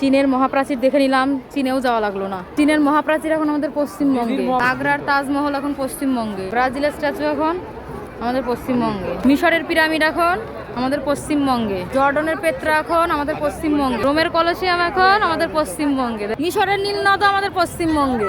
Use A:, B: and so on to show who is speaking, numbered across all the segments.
A: চীনের মহাপ্রাচীর দেখে নিলাম চীনেও যাওয়া লাগল না। চীনের মহাপ্রাচীর এখন আমাদের পশ্চিমবঙ্গে। আগ্রার তাজমহল এখন পশ্চিমবঙ্গে। ব্রাজিলের স্ট্যাচু এখন আমাদের পশ্চিমবঙ্গে। মিশরের পিরামিড এখন আমাদের পশ্চিমবঙ্গে। জর্ডনের পেত্রা এখন আমাদের পশ্চিমবঙ্গে। রোমের কলসিয়াম এখন আমাদের পশ্চিমবঙ্গে। মিশরের নীলনদ আমাদের পশ্চিমবঙ্গে।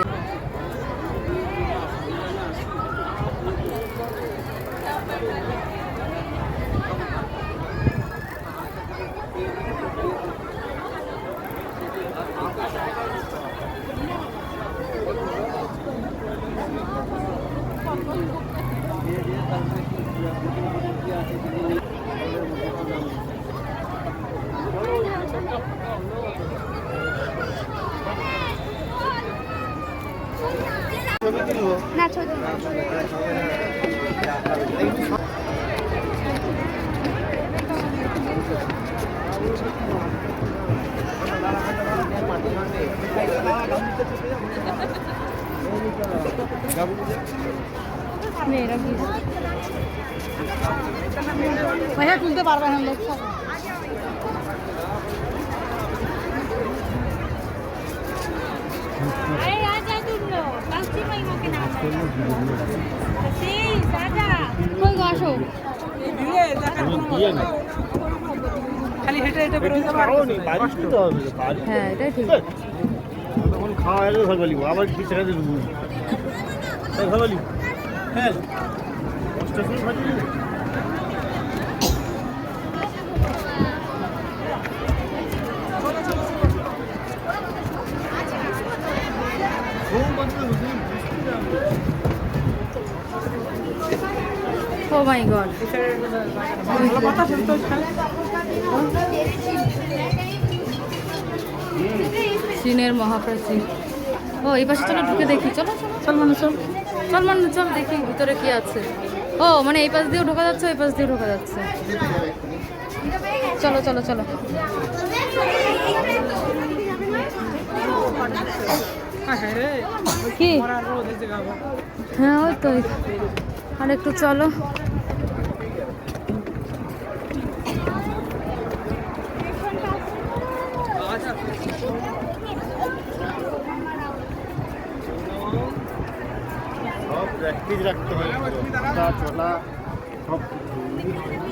B: না ছোট
A: মেয়েরা কি?
B: ভাইয়া তুলতে পারবে না লোক খালি হেঁটে হেঁটে বেরোতে পারবে
A: হ্যাঁ এটাই ঠিক।
C: তখন খাওয়া হয়ে বলিব আবার কি হ্যাঁ। দশটার সময়
A: ও মাই গড চীনের মহাপ্রাচীর ও এই পাশে চলো ঢুকে দেখি। চলো চলো।
B: চল মানুষ চল।
A: চল মানুষ চল দেখি ভিতরে কি আছে। ও মানে এই পাশ দিয়েও ঢোকা যাচ্ছে ওই পাশ দিয়ে ঢোকা যাচ্ছে। চলো চলো চলো
B: হ্যাঁ রে
A: কি। হ্যাঁ ওই তো। আর একটু চলো।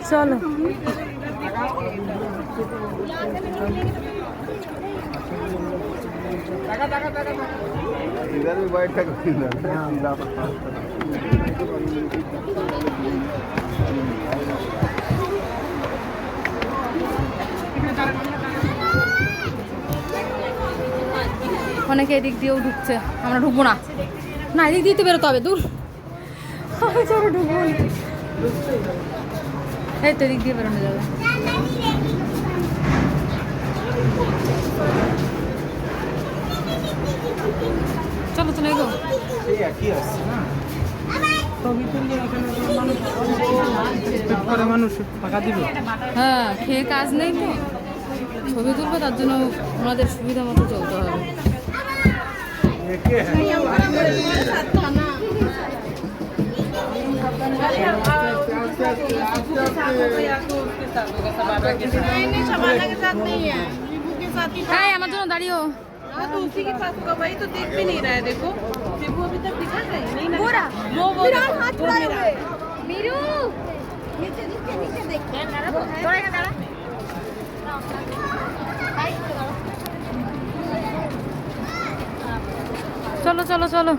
C: চলো। इधर भी बैठ सकते
A: অনেকে এদিক দিয়েও ঢুকছে আমরা ঢুকবো না না এদিক দিয়ে তো বেরোতে হবে দূর আমি চলো ঢুকবো না। এই তো এদিক দিয়ে বেরোনো যাবে চলো চলো এগো হ্যাঁ, কাজ নেই তো। ছবি তুলবো, তার জন্য ওনাদের সুবিধা মতো চলতে হবে। হ্যাঁ, আমার জন্য দাঁড়িয়েও।
D: हाँ तो उसी के साथ होगा भाई तो देख भी नहीं रहा है देखो विभू अभी तक दिखा है नहीं ना पूरा वो वो हाथ वो मेरा
A: মিরু
D: नीचे नीचे नीचे देख
A: চলো চলো চলো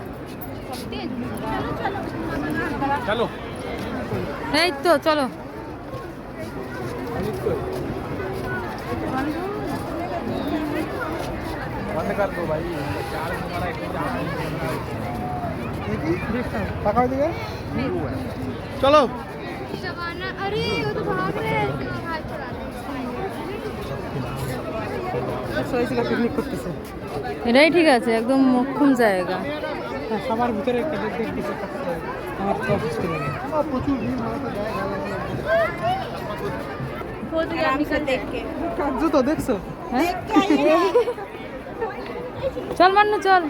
B: চলো
A: এই তো চলো
B: बंद कर दो भाई चार हमारा एक টাকা দিবে চলো
D: अरे वो तो भाग रहे हैं हाथ चला
B: সবাই পিকনিক করতেছে
A: এটাই ঠিক আছে একদম মক্ষম জায়গা
B: হ্যাঁ, সবার ভিতরে একটা দেখতে কিছু থাকতে হবে। আমার তো অফিস থেকে প্রচুর
D: देख के
B: কার্য তো দেখছো
A: হ্যাঁ চল মান্নু চল।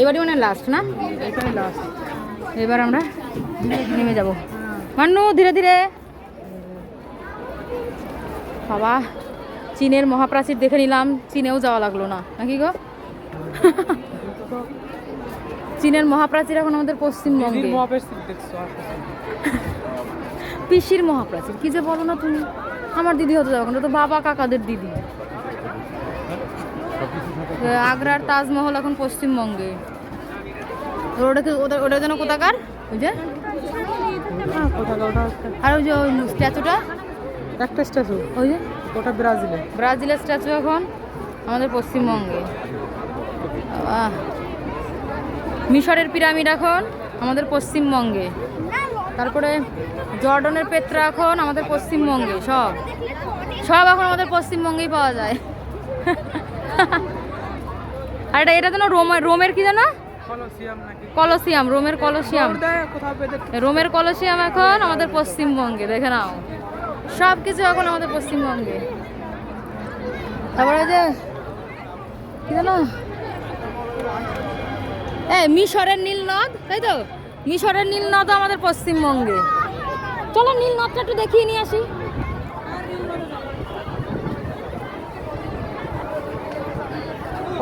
A: এবারই মানে লাস্ট না? এবার আমরা নেমে যাব। মান্নু ধীরে ধীরে। বাবা। চীনের মহাপ্রাচীর দেখে নিলাম চীনেও যাওয়া লাগল না। নাকি গো? চীনের মহাপ্রাচীর এখন আমাদের পশ্চিমবঙ্গে। পিসির মহাপ্রাচীর কি যে বলো না তুমি? আমার দিদি হতে যাবে না তো বাবা কাকাদের দিদি। আগ্রার তাজমহল এখন পশ্চিমবঙ্গে। তো ওটাকে ওটা ওটা যেন কোথাকার? ওই যে?
B: হ্যাঁ ওটা
A: আর ওই যে ওই স্ট্যাচুটা?
B: একটা স্ট্যাচু।
A: ওই যে?
B: ওটা ব্রাজিলে?
A: ব্রাজিলের স্ট্যাচু এখন আমাদের পশ্চিমবঙ্গে। মিশরের পিরামিড এখন আমাদের পশ্চিমবঙ্গে। তারপরে জর্ডনের পেত্রা এখন আমাদের পশ্চিমবঙ্গে সব। সব এখন আমাদের পশ্চিমবঙ্গেই পাওয়া যায়। আর এটা এটা যেন রোমের রোমের কি জানো
B: কলসিয়াম
A: রোমের কলসিয়াম। রোমের কলসিয়াম এখন আমাদের পশ্চিমবঙ্গে দেখে নাও। সব কিছু এখন আমাদের পশ্চিমবঙ্গে। তারপরে যে, কি জানো এ মিশরের নীল নদ তাই তো? মিশরের নীল নদ আমাদের পশ্চিমবঙ্গে। চলো নীল নদটা একটু দেখিয়ে নিয়ে আসি।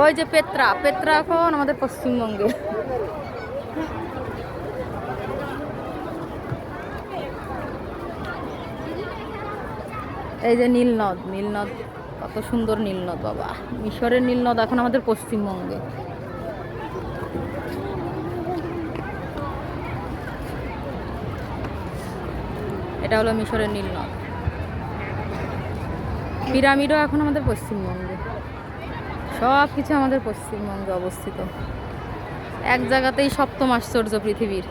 A: ওই যে পেত্রা পেত্রা এখন আমাদের পশ্চিমবঙ্গে। এই যে নীলনদ নীলনদ, কত সুন্দর নীলনদ বাবা। মিশরের নীলনদ এখন আমাদের পশ্চিমবঙ্গে। এটা হলো মিশরের নীলনদ। পিরামিডও এখন আমাদের পশ্চিমবঙ্গে। সব কিছু আমাদের পশ্চিমবঙ্গে অবস্থিত। এক জায়গাতেই সপ্তম আশ্চর্য পৃথিবীর।